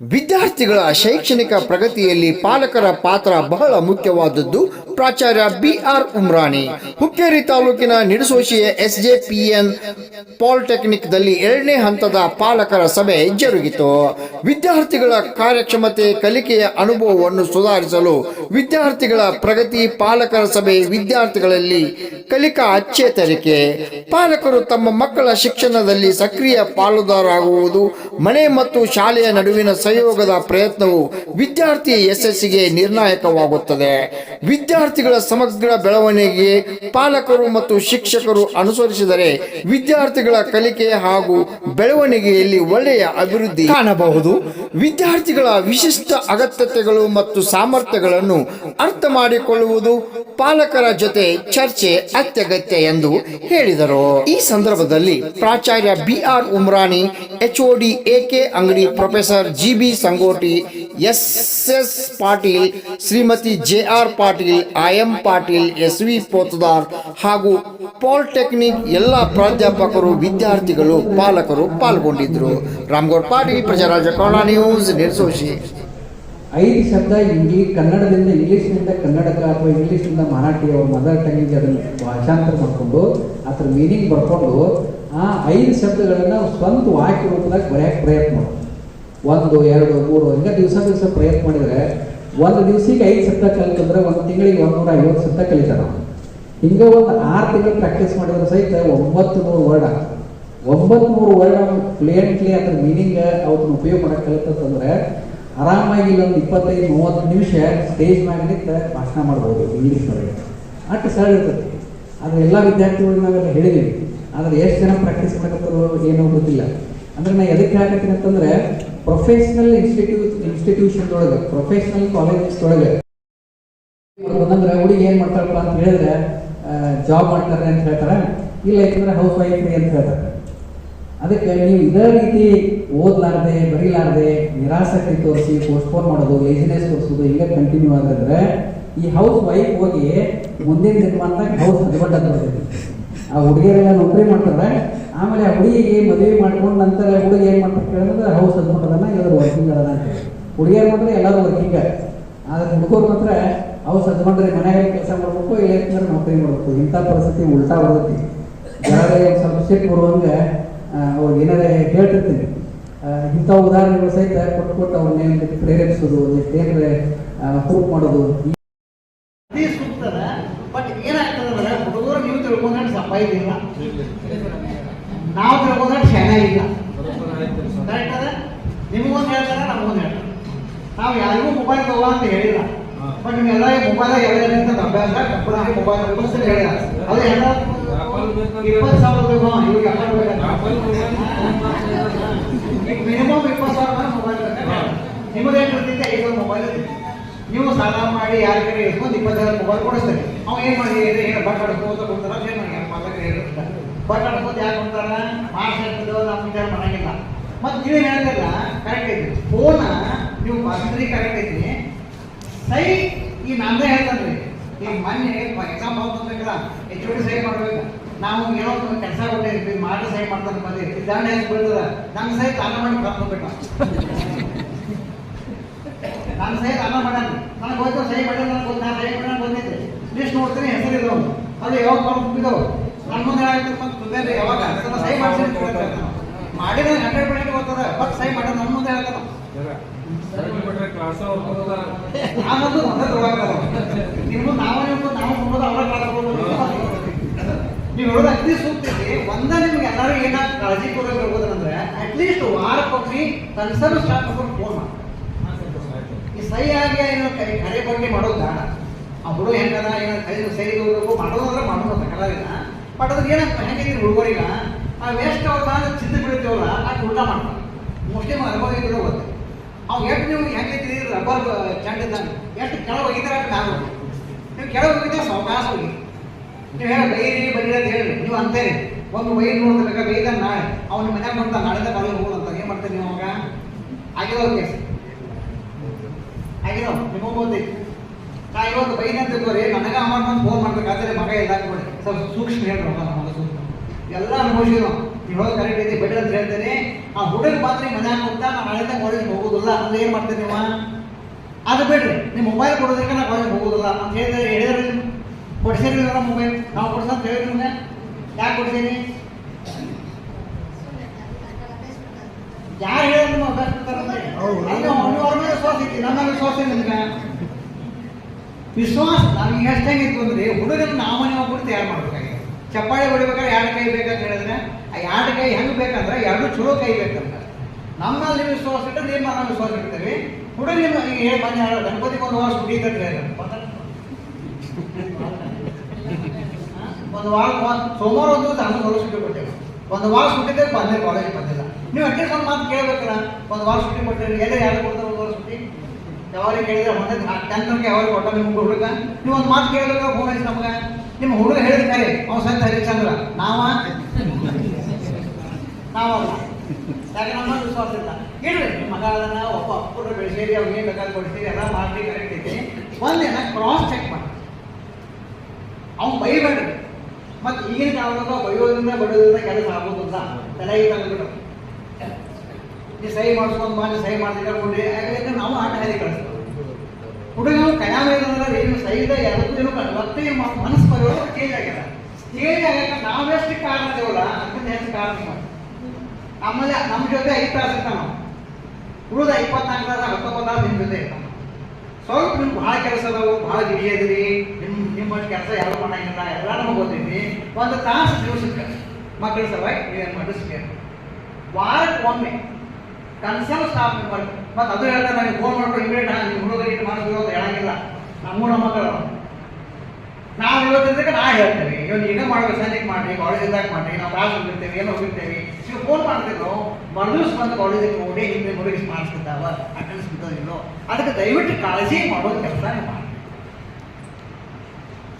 ವಿದ್ಯಾರ್ಥಿಗಳ ಶೈಕ್ಷಣಿಕ ಪ್ರಗತಿಯಲ್ಲಿ ಪಾಲಕರ ಪಾತ್ರ ಬಹಳ ಮುಖ್ಯವಾದದ್ದು ಪ್ರಾಚಾರ್ಯ ಬಿ ಆರ್ ಉಮ್ರಾನಿ. ಹುಕ್ಕೇರಿ ತಾಲೂಕಿನ ನಿಡಸೋಶಿಯ ಪಾಲಿಟೆಕ್ನಿಕ್ ದಲ್ಲಿ ಎರಡನೇ ಹಂತದ ಪಾಲಕರ ಸಭೆ ಜರುಗಿತು. ವಿದ್ಯಾರ್ಥಿಗಳ ಕಾರ್ಯಕ್ಷಮತೆ, ಕಲಿಕೆಯ ಅನುಭವವನ್ನು ಸುಧಾರಿಸಲು ವಿದ್ಯಾರ್ಥಿಗಳ ಪ್ರಗತಿ ಪಾಲಕರ ಸಭೆ ವಿದ್ಯಾರ್ಥಿಗಳಲ್ಲಿ ಕಲಿಕಾ ಚೇತರಿಕೆ ಪಾಲಕರು ತಮ್ಮ ಮಕ್ಕಳ ಶಿಕ್ಷಣದಲ್ಲಿ ಸಕ್ರಿಯ ಪಾಲುದಾರರಾಗುವುದು, ಮನೆ ಮತ್ತು ಶಾಲೆಯ ನಡುವಿನ ಸಹಯೋಗದ ಪ್ರಯತ್ನವು ವಿದ್ಯಾರ್ಥಿ ಯಶಸ್ಸಿಗೆ ನಿರ್ಣಾಯಕವಾಗುತ್ತದೆ. ವಿದ್ಯಾರ್ಥಿಗಳ ಸಮಗ್ರ ಬೆಳವಣಿಗೆಗೆ ಪಾಲಕರು ಮತ್ತು ಶಿಕ್ಷಕರು ಅನುಸರಿಸಿದರೆ ವಿದ್ಯಾರ್ಥಿಗಳ ಕಲಿಕೆ ಹಾಗೂ ಬೆಳವಣಿಗೆಯಲ್ಲಿ ಒಳ್ಳೆಯ ಅಭಿವೃದ್ಧಿ ಕಾಣಬಹುದು. ವಿದ್ಯಾರ್ಥಿಗಳ ವಿಶಿಷ್ಟ ಅಗತ್ಯತೆಗಳು ಮತ್ತು ಸಾಮರ್ಥ್ಯಗಳನ್ನು ಅರ್ಥ ಮಾಡಿಕೊಳ್ಳುವುದು ಪಾಲಕರ ಜೊತೆ ಚರ್ಚೆ ಅತ್ಯಗತ್ಯ ಎಂದು ಹೇಳಿದರು. ಈ ಸಂದರ್ಭದಲ್ಲಿ ಪ್ರಾಚಾರ್ಯ B R Umrani HOD AK Angadi professor G B Sangoti, S S Patil, Shrimati J R Patil I M Patil S V Potdar ಹಾಗೂ ಪಾಲಿಟೆಕ್ನಿಕ್ ಎಲ್ಲ ಪ್ರಾಧ್ಯಾಪಕರು, ವಿದ್ಯಾರ್ಥಿಗಳು, ಪಾಲಕರು ಪಾಲ್ಗೊಂಡಿದ್ದರು. ರಾಮಗೌಡ ಪಾಟೀಲ್, ಪ್ರಜಾರಾಜ ಕನ್ನಡ ನ್ಯೂಸ್ ನಿರ್ಸೋಶಿ ಐದು ಶಬ್ದ ಇಂಗ್ಲಿಷ್ ಕನ್ನಡದಿಂದ ಇಂಗ್ಲೀಷ್ನಿಂದ ಕನ್ನಡಕ ಅಥವಾ ಇಂಗ್ಲೀಷ್ನಿಂದ ಮರಾಠಿ ಅವ್ರ ಮದರ್ ಟಂಗಿಗೆ ಅದನ್ನು ಭಾಷಾಂತರ ಮಾಡಿಕೊಂಡು ಅದ್ರ ಮೀನಿಂಗ್ ಬರ್ಕೊಂಡು ಆ ಐದು ಶಬ್ದಗಳನ್ನು ಸ್ವಂತ ವಾಕ್ಯ ರೂಪದಾಗ ಬರೆಯಕ್ಕೆ ಪ್ರಯತ್ನ ಮಾಡೋದು ಒಂದು, ಎರಡು, ಮೂರು, ಹಿಂಗೆ ದಿವಸ ದಿವಸ ಪ್ರಯತ್ನ ಮಾಡಿದರೆ ಒಂದು ದಿವಸಿಗೆ ಐದು ಸತ್ತ ಕಲಿತಂದ್ರೆ ಒಂದು ತಿಂಗಳಿಗೆ ಒಂದೂರ ಐವತ್ತು ಸತ್ತ ಕಲಿತಾರ. ಹಿಂಗೆ ಒಂದು ಆರು ತಿಂಗಳು ಪ್ರಾಕ್ಟೀಸ್ ಮಾಡಿದ್ರೆ ಸಹಿತ ಒಂಬತ್ತು ನೂರು ವರ್ಡ್ ಒಂಬತ್ತು ನೂರು ವರ್ಡ್ ಫ್ಲೂಯೆಂಟ್ಲಿ ಅದ್ರ ಮೀನಿಂಗ್ ಅವ್ರನ್ನ ಉಪಯೋಗ ಮಾಡಕ್ಕೆ ಕಲಿತಂದ್ರೆ ಆರಾಮಾಗಿ ಇಲ್ಲೊಂದು ಇಪ್ಪತ್ತೈದು, ಮೂವತ್ತು ನಿಮಿಷ ಸ್ಟೇಜ್ ಮ್ಯಾಗ ನಿಂತು ಭಾಷಣ ಮಾಡ್ಬೋದು ಇಂಗ್ಲೀಷ್ ಒಳಗೆ ಅಷ್ಟು ಸರಳ ಇರ್ತೈತಿ ಆದರೆ ಎಲ್ಲ ವಿದ್ಯಾರ್ಥಿಗಳಿಗೆ ನಾವೆಲ್ಲ ಹೇಳಿದ್ದೀವಿ ಆದರೆ ಎಷ್ಟು ಜನ ಪ್ರಾಕ್ಟೀಸ್ ಮಾಡಕತ್ತಾರೋ ಏನೋ ಗೊತ್ತಿಲ್ಲ. ಅಂದ್ರೆ ನಾ ಎದಕ್ಕೆ ಹೇಳ್ತೀನಿ ಅಂತಂದ್ರೆ ಪ್ರೊಫೆಷನಲ್ ಇನ್ಸ್ಟಿಟ್ಯೂಟ್ ಇನ್ಸ್ಟಿಟ್ಯೂಷನ್ ಒಳಗೆ ಪ್ರೊಫೆಷನಲ್ ಕಾಲೇಜಸ್ ಒಳಗೆ ಬಂದ್ರೆ ಹುಡುಗಿ ಏನ್ ಮಾಡ್ತಾರಪ್ಪ ಅಂತ ಹೇಳಿದ್ರೆ ಜಾಬ್ ಮಾಡ್ತಾರೆ ಅಂತ ಹೇಳ್ತಾರೆ. ಇಲ್ಲ ಯಾಕಂದ್ರೆ ಹೌಸ್ ವೈಫ್ ಅಂತ ಹೇಳ್ತಾರೆ. ಅದಕ್ಕೆ ನೀವು ಇದೇ ರೀತಿ ಓದ್ಲಾರ್ದೆ, ಬರೀಲಾರ್ದೆ, ನಿರಾಸಕ್ತಿ ತೋರಿಸಿ ಪೋಸ್ಟ್ಪೋನ್ ಮಾಡೋದು ಲೇಜಿನೆಸ್ ತೋರಿಸೋದು ಹಿಂಗೆ ಕಂಟಿನ್ಯೂ ಆಗಿದ್ರೆ ಈ ಹೌಸ್ ವೈಫ್ ಹೋಗಿ ಮುಂದಿನ ದಿನಮಾನದಾಗ ಹೌಸ್ ಹಸ್ಬೆಂಡ್ ಅಂತ ಆ ಹುಡುಗಿಯರೆಲ್ಲ ನೌಕರಿ ಮಾಡ್ತಾರೆ. ಆಮೇಲೆ ಆ ಹುಡುಗಿಗೆ ಮದುವೆ ಮಾಡ್ಕೊಂಡು ನಂತರ ಹುಡುಗಿ ಏನು ಮಾಡ್ತಾರೆ ಕೇಳಿದ್ರೆ, ಹೌಸ್ ಹಸ್ಬೆಂಡ್ ಮಾಡೋದನ್ನ ಎಲ್ಲರೂ ವರ್ಕಿಂಗ್ ಹೇಳಿ. ಹುಡುಗಿಯರು ಮಾತ್ರ ಎಲ್ಲರೂ ವರ್ಕಿಂಗ್ ಆದ್ರೆ ಹುಡುಗರು ಮಾತ್ರ ಹೌಸ್ ಹಸ್ಬೆಂಡ್ರೆ ಮನೆಯಾಗ ಕೆಲಸ ಮಾಡ್ಬೇಕು, ಇಲ್ಲ ನೌಕರಿ ಮಾಡ್ಬೇಕು. ಇಂಥ ಪರಿಸ್ಥಿತಿ ಉಲ್ಟಾ ಬರುತ್ತೆ ಯಾರಾದ್ರೆ ಸಮಸ್ಯೆ ಬರುವಂಗೆ ಅವ್ರಿಗೆ ಏನಾರೇ ಹೇಳ್ತಿರ್ತೀನಿ. ಇಂಥ ಉದಾಹರಣೆಗಳು ಸಹಿತ ಕೊಟ್ಟು ಕೊಟ್ಟು ಅವ್ರನ್ನ ಪ್ರೇರೇಪಿಸೋದು ಏನಾದ್ರೆ ಪ್ರೂಫ್ ಮಾಡೋದು ಅದೇ ಸೂಕ್ತದ ಬಟ್ ಏನಾಗ್ತದಂದ್ರೆ ಹುಡುಗರು ನೀವು ಸಂಪಾದಿಲ್ಲ ನಾವು ತಿಳ್ಕೊಂಡ್ರೆ ಚೆನ್ನಾಗಿಲ್ಲ ಕರೆಕ್ಟ್ ಅದ? ನಿಮಗೊಂದು ಹೇಳ್ತಾರೆ ನಮಗೊಂದು ಹೇಳ್ತಾರೆ. ನಾವು ಯಾರಿಗೂ ಮೊಬೈಲ್ ತಗೋ ಅಂತ ಹೇಳಿಲ್ಲ. ಬಟ್ ನಿಮ್ಗೆಲ್ಲ ಮೊಬೈಲ್ ಎಲ್ಲ ಅಂತ ಅಭ್ಯಾಸ ಕಬ್ಬಣ ಮೊಬೈಲ್ ಉಪಸ್ಥಿತಿ ಹೇಳಿಲ್ಲ ಅದು ಎಲ್ಲ ಇಪ್ಪತ್ತು ಸಾವಿರ ಬೇಕು ಇವ್ರಿಗೆ ಈಗ ಮಿನಿಮಮ್ ಇಪ್ಪತ್ತು ಸಾವಿರ ಮೊಬೈಲ್ ನಿಮ್ಮದು ಇರ್ತೈತೆ ಐದು ಮೊಬೈಲ್ ನೀವು ಸಾಲ ಮಾಡಿ ಯಾರ ಕಡೆ ಇಸ್ಕೊಂಡು ಇಪ್ಪತ್ತು ಸಾವಿರ ಮೊಬೈಲ್ ಕೊಡಿಸ್ತೀರಿ. ಅವ ಏನು ಮಾಡಿ ಏನು ಬಟ್ ಆಡ್ಕೋತ ಕೊಡ್ತಾರ ಏನು ಮಾಡಿ ಮಾತಾಡಿ ಮುಂದೆ ಯಾಕೆ ಕೊಡ್ತಾರ? ಮಾರ್ಕ್ಸ್ ಇರ್ತದೋ ನಮ್ಮ ವಿಚಾರ ಮಾಡಂಗಿಲ್ಲ. ಮತ್ತು ನೀವು ಹೇಳ್ತಿಲ್ಲ ಕರೆಕ್ಟ್ ಐತಿ. ಫೋನ ನೀವು ಬಂದ್ರಿ ಕರೆಕ್ಟ್ ಐತಿ. ಸೈ, ಈ ನಂದೇ ಹೇಳ್ತಾನ್ರಿ. ಈಗ ಮೊನ್ನೆ ಎಕ್ಸಾಮ್ ಬಂದಿಲ್ಲ ಎಚ್ ಡಿ ಸೈ ಮಾಡ್ಬೇಕು. ನಾವು ಏನೋ ಒಂದು ಕೆಲಸ ಕೊಟ್ಟಿರ್ತೀವಿ ಮಾಡಿ ಸೈ ಮಾಡ್ತಾರೆ ಬಂದಿ ದಂಡ ಹೆಂಗೆ ಬೀಳ್ತದ ನಮ್ಮ ಸೈ ತಾನ ಮಾಡಿ ಕರ್ಕೊಬೇಕು ನಾನು ಸೈ ತಾನ ಮಾಡಲ್ಲ. ನನಗೆ ಹೋಯ್ತು ಸೈ ಮಾಡಿಲ್ಲ, ನನಗೆ ಗೊತ್ತು ನಾನು ಸೈ ಮಾಡೋಣ ಬಂದಿದ್ದೆ. ಲಿಸ್ಟ್ ನೋಡ್ತೀನಿ ಹೆಸರಿಲ್ಲ ಅವ್ನು ಅದು ಯಾವಾಗ ಬಂದು ಮಾಡಿದ ಹಂಡ್ರೆಡ್ ಪರ್ಸೆಂಟ್ ಗೊತ್ತದ. ಬಟ್ ಸಹಿ ಮಾಡೋದು ನನ್ನ ಮುಂದೆ ಹೇಳ್ತಾನ ನಾನೊಂದು ಒಂದೇ ತಗೋಆಗ್ತದ ನಿಮ್ಮ ನಾವು ನೀವು ನಾವು ನೋಡೋದು ಅವರ ಕ್ಲಾಸ್ ನೀವು ಹೇಳೋದು ಅತಿ ಸೂಕ್ತ ಐತಿ ಒಂದ ನಿಮ್ಗೆ ಎಲ್ಲರೂ ಏನ ಕಾಳಜಿ ಕೊಡೋದು ಹೇಳ್ಬೋದಂದ್ರೆ ಅಟ್ಲೀಸ್ಟ್ ವಾರಕ್ಕೊಮ್ಮೆ ಕನ್ಸರ್ನ್ ಮಾಡ್ಕೊಂಡು ಫೋನ್ ಮಾಡಿ. ಈ ಸಹಿಯಾಗಿ ಏನು ಕೈ ಕರೆ ಬಗ್ಗೆ ಮಾಡೋದು ಬೇಡ. ಆ ಹುಡುಗ ಹೆಂಗದ ಏನೋ ಕೈ ಸೈ ಮಾಡೋದಂದ್ರೆ ಮಾಡೋದು ಕಲಾವಿದ ಬಟ್ ಅದ್ರ ಏನಂತ ಹೆಂಗೈತಿ ಹುಡುಗರಿಗ, ಆ ವೇಸ್ಟ್ ಅವ್ರ ನಾನು ಚಿಂತೆ ಬಿಡ್ತೀವಲ್ಲ ಆ ಊಟ ಮಾಡ್ತಾರೆ ಮೋಸ್ಟ್ಲಿ ಅನುಭವ ಇದ್ರೆ ಗೊತ್ತೆ ಅವ್ನು ಎಷ್ಟು ನೀವು ಹೆಂಗೈತಿ ರಬ್ಬರ್ ಚೆಂಡ ಇದ್ದಾನೆ. ಎಷ್ಟು ಕೆಳಗೆ ಹೋಗಿದ್ರೆ ಅಷ್ಟು ಕಾಲು ನೀವು ಕೆಳಗೆ ಹೋಗಿದ್ರೆ ಸಾವಕಾಶ ಹೋಗಿ. ನೀವು ಹೇಳಿ, ಬೈರಿ ಬೈರಿ ಅಂತ ಹೇಳಿ. ನೀವು ಅಂತೇರಿ ಒಂದು ಬೈರಿ ನೋಡ್ತಿರ್ಬೇಕ ಬೇಗ ನಾಳೆ. ಅವ್ನ ಮನ್ಯಾಗ ನಾಳೆದ ಕಾಲೇಜ್ ಹೋಗೋದು ಅಂತ. ಏನು ಮಾಡ್ತೀರಿ ನೀವು ಅವಾಗ? ಆಗಿರೋ ಕೇಸ್ ಆಗಿರೋ ನಿಮಗೂ ಗೊತ್ತೈತಿ ನಾ ಇವಾಗ ಬೈನ ಅಂತ ತಿಳ್ಕೊರಿ ನನಗೆ ಅಮ್ಮ ಫೋನ್ ಮಾಡ್ಬೇಕಾದ್ರೆ ಮಗ ಎಲ್ಲ ಹಾಕ್ಬಿಡಿ ಸ್ವಲ್ಪ ಸೂಕ್ಷ್ಮ ಹೇಳ್ರಿ ಮಗ ಸೂಕ್ಷ್ಮ. ಎಲ್ಲ ಅನುಭವಿಸಿದ್ರು ನೀವು. ಹೋಗಿ ಕರೆಕ್ಟ್ ಐತಿ ಬೆಟರ್ ಅಂತ ಹೇಳ್ತೇನೆ. ಆ ಹುಡುಗ ಬಂದ್ರೆ ಮನೆ ಹಾಕುತ್ತ ನಾನು ಹಳೆದ ಕಾಲೇಜ್ ಹೋಗೋದಿಲ್ಲ ಅಂದ್ರೆ ಏನು ಮಾಡ್ತೇನೆ ನೀವು? ಅದು ಬಿಡ್ರಿ ನಿಮ್ಮ ಮೊಬೈಲ್ ಕೊಡೋದಕ್ಕೆ ನಾ ಕಾಲೇಜ್ ಹೋಗೋದಿಲ್ಲ. ಅಂತ ಹೇಳಿದ್ರೆ ಹೇಳಿದ್ರೆ ಕೊಡ್ಸೇರಿ ಮೊಬೈಲ್ ನಾವು ಕೊಡ್ಸ ಅಂತ ಹೇಳಿ ನಿಮ್ಗೆ. ಯಾಕೆ ಕೊಡ್ತೀನಿ ಯಾರು ಹೇಳಿದ್ರು ಅಭ್ಯಾಸ ಅಲ್ಲಿ ಅವ್ನು ಅವ್ರ ಮೇಲೆ ವಿಶ್ವಾಸ ಐತಿ ನನ್ನ ವಿಶ್ವಾಸ ನಿಮ್ಗೆ. ವಿಶ್ವಾಸ ನಮ್ಗೆ ಎಷ್ಟು ಹೆಂಗಿತ್ತು ಅಂದ್ರೆ ಹುಡುಗನ ನಾವು ಮನೆ ಹೋಗ್ಬಿಟ್ಟು ತಯಾರು ಮಾಡ್ಬೇಕಾಗಿದೆ ಚಪ್ಪಾಳೆ ಹೊಡಿಬೇಕಾದ್ರೆ ಎರಡು ಕೈ ಬೇಕಂತ ಹೇಳಿದ್ರೆ, ಆ ಎರಡು ಕೈ ಹೆಂಗೆ ಬೇಕಂದ್ರೆ ಎರಡು ಚಲೋ ಕೈ ಬೇಕಂತ. ನಮ್ಮಲ್ಲಿ ವಿಶ್ವಾಸ ಇಟ್ಟರೆ ನಿಮ್ಮ ನಾವು ವಿಶ್ವಾಸ ಇಡ್ತೇವೆ. ಹುಡುಗ ಈಗ ಹೇಳಿ ಬಂದು ಹೇಳೋ ಗಣಪತಿಗೆ ಒಂದು ವಾರ ಸುಟಿ ಒಂದು ವಾರ ಸೋಮವಾರ ಒಂದು ದಿವಸ ಹನ್ನೊಂದು ವರ್ಷ ಸುಟ್ಟಿ ಕೊಟ್ಟೆವು ಒಂದು ವಾರ ಸುಟ್ಟಿದ್ದೆ ಬಂದೆ ಕಾಲೇಜ್ ಬಂದಿಲ್ಲ. ನೀವು ಅಟ್ಲೀಸ್ಟ್ ಒಂದು ಮಾತು ಕೇಳಬೇಕಲ್ಲ, ಒಂದು ವಾರ ಸುಟ್ಟಿ ಕೊಟ್ಟಿರಿ ಎಲ್ಲ ಯಾರು ಕೊಡ್ತಾರೆ ಒಂದು ವಾರ ಸುಟ್ಟಿ? ಯಾವಾಗ ಕೇಳಿದ್ರೆ ಒಂದೇ ಟೆಂತ್ ಯಾವಾಗ ಕೊಟ್ಟ ನಿಮ್ಮ ಹುಡುಗ? ನೀವು ಒಂದು ಮಾತು ಕೇಳಬೇಕ ಫೋನ್ ಹಚ್ಚಿ ನಮ್ಗೆ? ನಿಮ್ಮ ಹುಡುಗ ಹೇಳಿದ ಕರೆ ಅವ್ನು ಸಂತ ಹರಿಚಂದ್ರ. ನಾವ? ನಾವಲ್ಲ. ಯಾಕೆ ನಮ್ಮ ವಿಶ್ವಾಸ ಇಲ್ಲ ಇಡ್ರಿ ನಿಮ್ಮ ಮಗ ಅದನ್ನ ಒಬ್ಬ ಅಪ್ಪರು ಬೆಳೆಸಿರಿ ಅವ್ನಿಗೆ ಏನು ಬೇಕಾದ್ರೆ ಕೊಡ್ತೀರಿ ಎಲ್ಲ ಮಾಡಿ ಕರೆಕ್ಟ್ ಐತಿ. ಒಂದೇನ ಕ್ರಾಸ್ ಚೆಕ್ ಮಾಡಿ. ಅವ್ನು ಬೈಬೇಡ್ರಿ. ಮತ್ತೆ ಈಗಿನ ಕಾಲದಾಗ ಬೈಯೋದ್ರಿಂದ ಬಡಿಯೋದ್ರಿಂದ ಕೆಲಸ ಆಗೋದಿಲ್ಲ ತಲೆ ತಂದ್ಬಿಟ್ಟು ನೀ ಸಹಿ ಮಾಡಿಸ್ಕೊಂಡು ಮಾಡಿ ಸಹಿ ಮಾಡಿದ್ರೆ ಕೊಡ್ರಿ. ಯಾಕಂದ್ರೆ ನಾವು ಆಟ ಹೇಳಿ ಕಳಿಸ್ತೀವಿ ಹುಡುಗ ಕಯಾಮ ಏನಂದ್ರೆ ಏನು ಸಹಿತ ಯಾವತ್ತೂ ಏನು ಮತ್ತೆ ಮನಸ್ಸು ಬರೋದು ಚೇಂಜ್ ಆಗ್ಯದ. ಚೇಂಜ್ ಆಗ್ಯಾಕ ನಾವೆಷ್ಟು ಕಾರಣ ದೇವಲ್ಲ ಅದನ್ನ ಹೆಚ್ಚು ಕಾರಣ ಆಮೇಲೆ ನಮ್ಮ ಜೊತೆ ಐದು ತಾಸು ಇರ್ತಾನ ನಾವು ಉಳಿದ ಇಪ್ಪತ್ನಾಲ್ಕು ತಾಸು ಹತ್ತೊಂಬತ್ತು ತಾಸು ನಿಮ್ಮ ಜೊತೆ ಇರ್ತಾನ. ಸ್ವಲ್ಪ ನಿಮ್ಗೆ ಭಾಳ ಕೆಲಸ ಅದಾವು, ಭಾಳ ಗಿಡಿಯದ್ರಿ ನಿಮ್ಮ ನಿಮ್ಮ ಕೆಲಸ ಯಾರು ಮಾಡಂಗಿಲ್ಲ, ಎಲ್ಲ ನಮಗೆ ಗೊತ್ತೈತಿ. ಒಂದು ತಾಸು ದಿವಸಕ್ಕೆ ಮಕ್ಕಳ ಸಲುವಾಗಿ ನೀವೇನು ಮಾಡಿಸ್ಬೇಕು? ವಾರಕ್ಕೆ ಒಮ್ಮೆ ಕನ್ಸಲ್ ಸ್ಟಾಪ್ ಮಾಡಿ ಮತ್ತೆ ಅದು ಹೇಳ್ತಾರೆ ನನಗೆ ಫೋನ್ ಮಾಡ್ಕೊಂಡು ಇಮಿಡಿಯೇಟ್ ನಿಮ್ಮ ಹುಡುಗರಿಗೆ ಮಾಡಿಸ್ಬೇಕು ಅಂತ ಹೇಳಂಗಿಲ್ಲ. ನಮ್ಮ ನಮ್ಮ ಮಕ್ಕಳು ನಾವು ಇವತ್ತಿದ್ದಕ್ಕೆ ನಾ ಹೇಳ್ತೇವೆ ಇವನು ಈಗ ಮಾಡ್ಬೇಕು ಸಂಜೆಗೆ ಮಾಡಿ ಕಾಲೇಜಿದ್ದಾಗ ಮಾಡಿ ನಾವು ಕ್ಲಾಸ್ ಹೋಗಿರ್ತೇವೆ ಏನು ಹೋಗಿರ್ತೇವೆ ನೀವು ಫೋನ್ ಮಾಡ್ತಿದ್ರು, ಮರದಿವ್ಸ ಬಂದು ಕಾಲೇಜಿಗೆ ಹೋಗಿ ಹಿಂದೆ ಹುಡುಗಿ ಮಾಡಿಸ್ಕೊತಾವ ಅಟೆಂಡ್ಸ್ ಬಿದ್ದೋದಿಲ್ಲೋ ಅದಕ್ಕೆ ದಯವಿಟ್ಟು ಕಾಳಜಿ ಮಾಡೋದು ಕೆಲಸ ನೀವು ಮಾಡಿ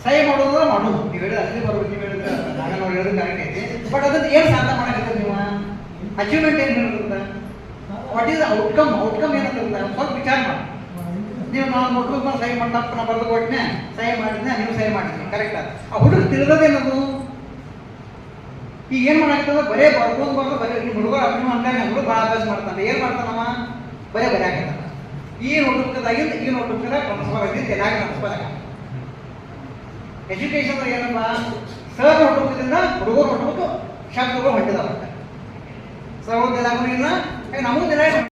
ಸಹಿ ಮಾಡೋದು ಮಾಡೋದು. ನೀವು ಹೇಳಿದ್ರೆ ಅಲ್ಲಿ ಬರ್ಬೇಕು, ನೀವು ಹೇಳಿದ್ರೆ ನಾನು ನಾವು ಕರೆಕ್ಟ್ ಐತಿ. ಬಟ್ ಅದನ್ನ ಏನು ಸಾಧನೆ ಮಾಡಕ್ಕೆ ನೀವು? ಅಚೀವ್ಮೆಂಟ್ ಏನು ಇರುತ್ತೆ ವಾಟ್ ಈಸ್ ಔಟ್ಕಮ್ ಔಟ್ಕಮ್ ಏನಂತ ಸ್ವಲ್ಪ ವಿಚಾರ ಮಾಡಿ. ನೀವು ನಾನು ನೋಟ್ಬುಕ್ ಮೇಲೆ ಸಹಿ ಮಾಡ್ತಾ ನಾ ಬರೆದು ಕೊಟ್ಟನೆ ಸಹಿ ಮಾಡಿದ್ನೆ, ನೀವು ಸಹಿ ಮಾಡಿದ್ನಿ ಕರೆಕ್ಟ್ ಆ ಹುಡುಗ ತಿಳಿದೇನದು ಈಗ ಏನು ಮಾಡಾಕ್ತದ ಬರೇ ಬರ್ಬೋದು ಬರ್ದು ಬರೀ ನಿಮ್ಮ ಹುಡುಗ ನೀವು ಅಂದಾಗ ಹುಡುಗ ಭಾಳ ಅಭ್ಯಾಸ ಮಾಡ್ತಾನೆ. ಏನು ಮಾಡ್ತಾನವ? ಬರೇ ಬರೆಯಾಕತ್ತಾನ ಈ ನೋಟ್ಬುಕ್ದಾಗಿಂದ ಈ ನೋಟ್ಬುಕ್ದಾಗ ಟ್ರಾನ್ಸ್ಫರ್ ಆಗಿದ್ದು ಎಲ್ಲಾಗ ಎಜುಕೇಶನ್ ಏನಪ್ಪ? ಸರ್ ನೋಟ್ಬುಕ್ದಿಂದ ಹುಡುಗರು ನೋಟ್ಬುಕ್ ಶಬ್ದಗಳು ಹೊಂಟಿದಾವ ಸರ್ ಓದಿಲ್ಲ ನಮಗೂ ದಿನ